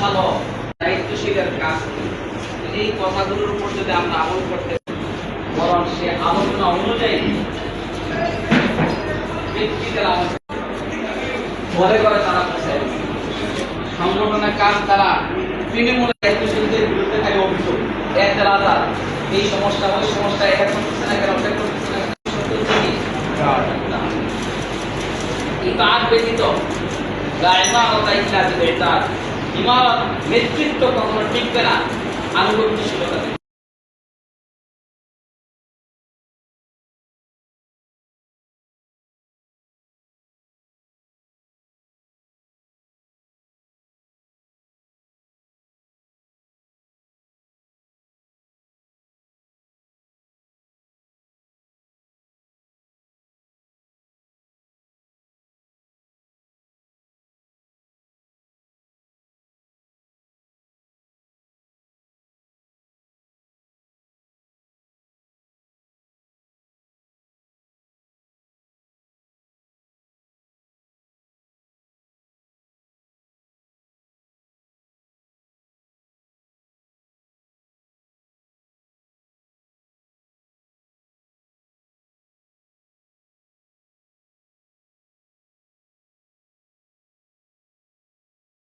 ভালো দায়িত্বশীলের কাজ এই কথাগুলোর উপর যদি আমরা আমল করতে বরং সে আলোচনা অনুযায়ী ব্যক্তিদের তারা সংগঠনের কাজ তারা তৃণমূল দায়িত্বশীলদের বিরুদ্ধে থাকে অভিযোগ। এক রাজা এই সমস্যা, ওই সমস্যা এটা করতেছে না কেন না কি? ইবাদ ব্যতীত ইবাদ ইমারত নেতৃত্ব কখনো টিকবে না। আনুগত্যশীলতা